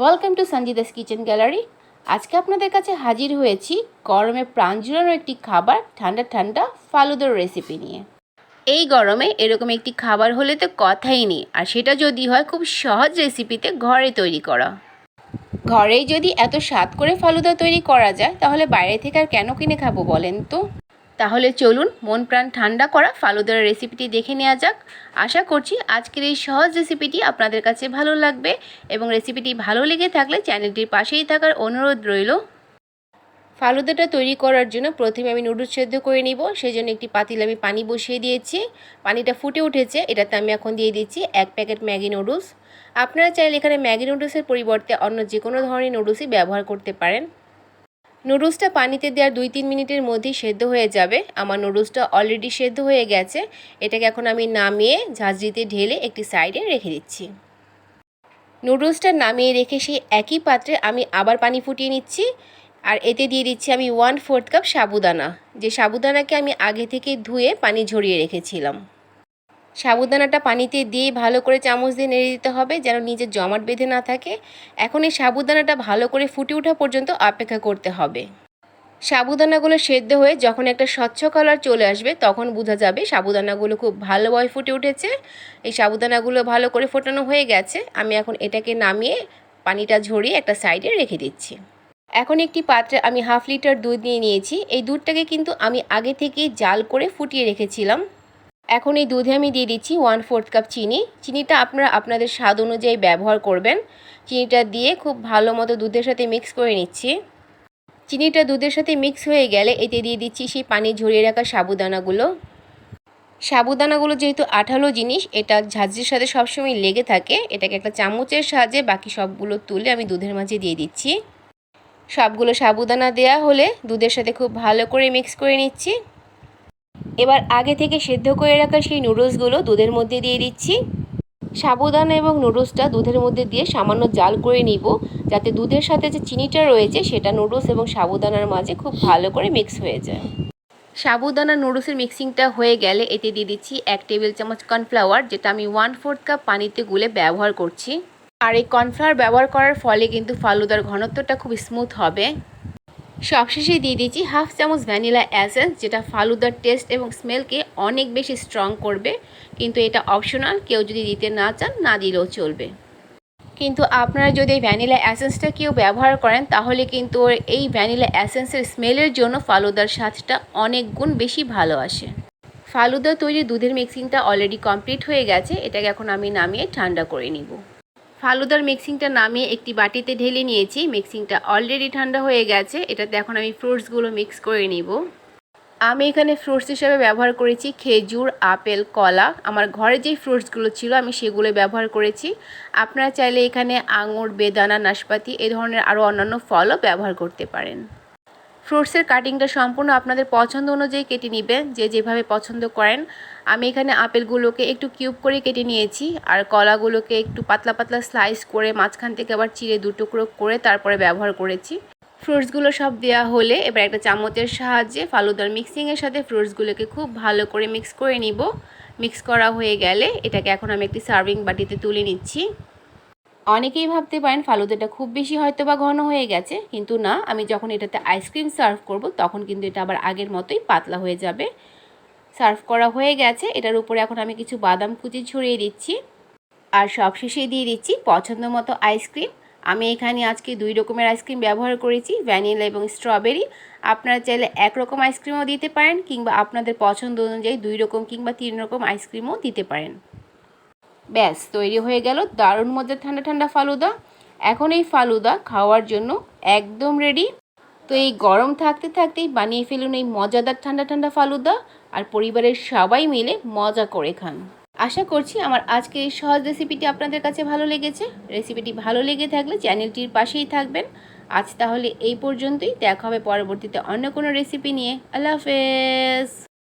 Welcome to Sanjida's kitchen gallery. আজকে আপনাদের কাছে হাজির হয়েছি গরমে প্রাণ জুড়ানো একটি খাবার ঠান্ডা ঠান্ডা ফালুদার রেসিপি নিয়ে। এই গরমে এরকম একটি খাবার হলে তো কথাই নেই, আর সেটা যদি হয় খুব সহজ রেসিপিতে ঘরে তৈরি করা। ঘরেই যদি এত স্বাদ করে ফালুদা তৈরি করা যায়, তাহলে বাইরে থেকে আর কেন কিনে খাব বলেন তো? তাহলে চলুন মন প্রাণ ঠান্ডা করা ফালুদার রেসিপিটি দেখে নেওয়া যাক। আশা করছি আজকের এই সহজ রেসিপিটি আপনাদের কাছে ভালো লাগবে এবং রেসিপিটি ভালো লেগে থাকলে চ্যানেলটির পাশেই থাকার অনুরোধ রইল। ফালুদাটা তৈরি করার জন্য প্রথমে আমি নুডলস সেদ্ধ করে নিব সেই জন্য একটি পাতিল আমি পানি বসিয়ে দিয়েছি। পানিটা ফুটে উঠেছে, এটাতে আমি এখন দিয়ে দিচ্ছি এক প্যাকেট ম্যাগি নুডলস আপনারা চাইলে এখানে ম্যাগি নুডলসের পরিবর্তে অন্য যে কোনো ধরনের নুডলসই ব্যবহার করতে পারেন। নুডলসটা পানিতে দেওয়ার দুই তিন মিনিটের মধ্যেই সেদ্ধ হয়ে যাবে। আমার নুডলসটা অলরেডি সেদ্ধ হয়ে গেছে। এটাকে এখন আমি নামিয়ে ঝাঁঝরিতে ঢেলে একটি সাইডে রেখে দিচ্ছি। নুডলসটা নামিয়ে রেখে সেই একই পাত্রে আমি আবার পানি ফুটিয়ে নিচ্ছি। আর এতে দিয়ে দিচ্ছি আমি ওয়ান ফোর্থ কাপ সাবুদানা। যে সাবুদানাকে আমি আগে থেকে ধুয়ে পানি ঝরিয়ে রেখেছিলাম। সাবুদানাটা পানিতে দিয়ে ভালো করে চামচ দিয়ে নেড়ে দিতে হবে, যেন নিচে জমাট বেঁধে না থাকে। এখন এই সাবুদানাটা ভালো করে ফুটে ওঠা পর্যন্ত অপেক্ষা করতে হবে। সাবুদানাগুলো সেদ্ধ হয়ে যখন একটা স্বচ্ছ কালার চলে আসবে, তখন বোঝা যাবে সাবুদানাগুলো খুব ভালোভাবে ফুটে উঠেছে। এই সাবুদানাগুলো ভালো করে ফোটানো হয়ে গেছে। আমি এখন এটাকে নামিয়ে পানিটা ঝরিয়ে একটা সাইডে রেখে দিচ্ছি। এখন একটি পাত্রে আমি হাফ লিটার দুধ নিয়ে নিয়েছি। এই দুধটাকে কিন্তু আমি আগে থেকে জাল করে ফুটিয়ে রেখেছিলাম। এখন এই দুধে আমি দিয়ে দিচ্ছি ওয়ান ফোর্থ কাপ চিনি। চিনিটা আপনারা আপনাদের স্বাদ অনুযায়ী ব্যবহার করবেন। চিনিটা দিয়ে খুব ভালো মতো দুধের সাথে মিক্স করে নিচ্ছি। চিনিটা দুধের সাথে মিক্স হয়ে গেলে এতে দিয়ে দিচ্ছি সেই পানি ঝরিয়ে রাখা সাবুদানাগুলো। সাবুদানাগুলো যেহেতু আঠালো জিনিস, এটা ঝাঁঝরির সাথে সবসময় লেগে থাকে। এটাকে একটা চামচের সাহায্যে বাকি সবগুলো তুলে আমি দুধের মাঝে দিয়ে দিচ্ছি। সবগুলো সাবুদানা দেয়া হলে দুধের সাথে খুব ভালো করে মিক্স করে নিচ্ছি। এবার আগে থেকে সেদ্ধ করে রাখা সেই নুডলসগুলো দুধের মধ্যে দিয়ে দিচ্ছি। সাবুদানা এবং নুডলসটা দুধের মধ্যে দিয়ে সামান্য জাল করে নিব, যাতে দুধের সাথে যে চিনিটা রয়েছে সেটা নুডলস এবং সাবুদানার মাঝে খুব ভালো করে মিক্স হয়ে যায়। সাবুদানা নুডলসের মিক্সিংটা হয়ে গেলে এতে দিয়ে দিচ্ছি এক টেবিল চামচ কর্নফ্লাওয়ার, যেটা আমি ওয়ান ফোর্থ কাপ পানিতে গুলে ব্যবহার করছি। আর এই কর্নফ্লাওয়ার ব্যবহার করার ফলে কিন্তু ফালুদার ঘনত্বটা খুব স্মুথ হবে। সবশেষে দিয়ে দিচ্ছি হাফ চামচ ভ্যানিলা অ্যাসেন্স যেটা ফালুদার টেস্ট এবং স্মেলকে অনেক বেশি স্ট্রং করবে। কিন্তু এটা অপশনাল কেউ যদি দিতে না চান, না দিলেও চলবে। কিন্তু আপনারা যদি ভ্যানিলা অ্যাসেন্সটা কেউ ব্যবহার করেন, তাহলে কিন্তু এই ভ্যানিলা অ্যাসেন্সের স্মেলের জন্য ফালুদার স্বাদটা অনেক গুণ বেশি ভালো আসে। ফালুদা তৈরি দুধের মিক্সিংটা অলরেডি কমপ্লিট হয়ে গেছে, এটাকে এখন আমি নামিয়ে ঠান্ডা করে নিব। ফালুদার মিক্সিংটা নামিয়ে একটি বাটিতে ঢেলে নিয়েছি। মিক্সিংটা অলরেডি ঠান্ডা হয়ে গেছে। এটাতে এখন আমি ফ্রুটসগুলো মিক্স করে নিব। আমি এখানে ফ্রুটস হিসেবে ব্যবহার করেছি খেজুর, আপেল, কলা। আমার ঘরে যেই ফ্রুটসগুলো ছিল আমি সেগুলো ব্যবহার করেছি। আপনারা চাইলে এখানে আঙুর, বেদানা, নাশপাতি এ ধরনের আরও অন্যান্য ফলও ব্যবহার করতে পারেন। ফ্রুটসের কাটিংটা সম্পূর্ণ আপনাদের পছন্দ অনুযায়ী কেটে নেবেন যে যেভাবে পছন্দ করেন। আমি এখানে আপেলগুলোকে একটু কিউব করে কেটে নিয়েছি, আর কলাগুলোকে একটু পাতলা পাতলা স্লাইস করে মাঝখান থেকে আবার চিড়ে দুটুকরো করে তারপরে ব্যবহার করেছি। ফ্রুটসগুলো সব দেওয়া হলে এবার একটা চামচের সাহায্যে ফালুদার মিক্সিংয়ের সাথে ফ্রুটসগুলোকে খুব ভালো করে মিক্স করে নিব। মিক্স করা হয়ে গেলে এটাকে এখন আমি একটি সার্ভিং বাটিতে তুলে নিচ্ছি। অনেকেই ভাবতে পারেন ফালুদাটা খুব বেশি হয়তো বা ঘন হয়ে গেছে, কিন্তু না, আমি যখন এটাতে আইসক্রিম সার্ভ করব, তখন কিন্তু এটা আবার আগের মতোই পাতলা হয়ে যাবে। সার্ভ করা হয়ে গেছে, এটার উপরে এখন আমি কিছু বাদাম কুচি ছড়িয়ে দিচ্ছি, আর সব সবশেষে দিয়ে দিচ্ছি পছন্দ মতো আইসক্রিম আমি এখানে আজকে দুই রকমের আইসক্রিম ব্যবহার করেছি ভ্যানিলা এবং স্ট্রবেরি আপনারা চাইলে একরকম আইসক্রিমও দিতে পারেন, কিংবা আপনাদের পছন্দ অনুযায়ী দুই রকম কিংবা তিন রকম আইসক্রিমও দিতে পারেন। ব্যাস, তৈরি হয়ে গেল দারুণ মজার ঠান্ডা ঠান্ডা ফালুদা। এখন এই ফালুদা খাওয়ার জন্য একদম রেডি তো এই গরম থাকতে থাকতেই বানিয়ে ফেলুন এই মজাদার ঠান্ডা ঠান্ডা ফালুদা আর পরিবারের সবাই মিলে মজা করে খান। আশা করছি আমার আজকে এই সহজ রেসিপিটি আপনাদের কাছে ভালো লেগেছে। রেসিপিটি ভালো লেগে থাকলে চ্যানেলটির পাশেই থাকবেন। আজ তাহলে এই পর্যন্তই। দেখা হবে পরবর্তীতে অন্য কোনো রেসিপি নিয়ে। আল্লাহ হাফেজ।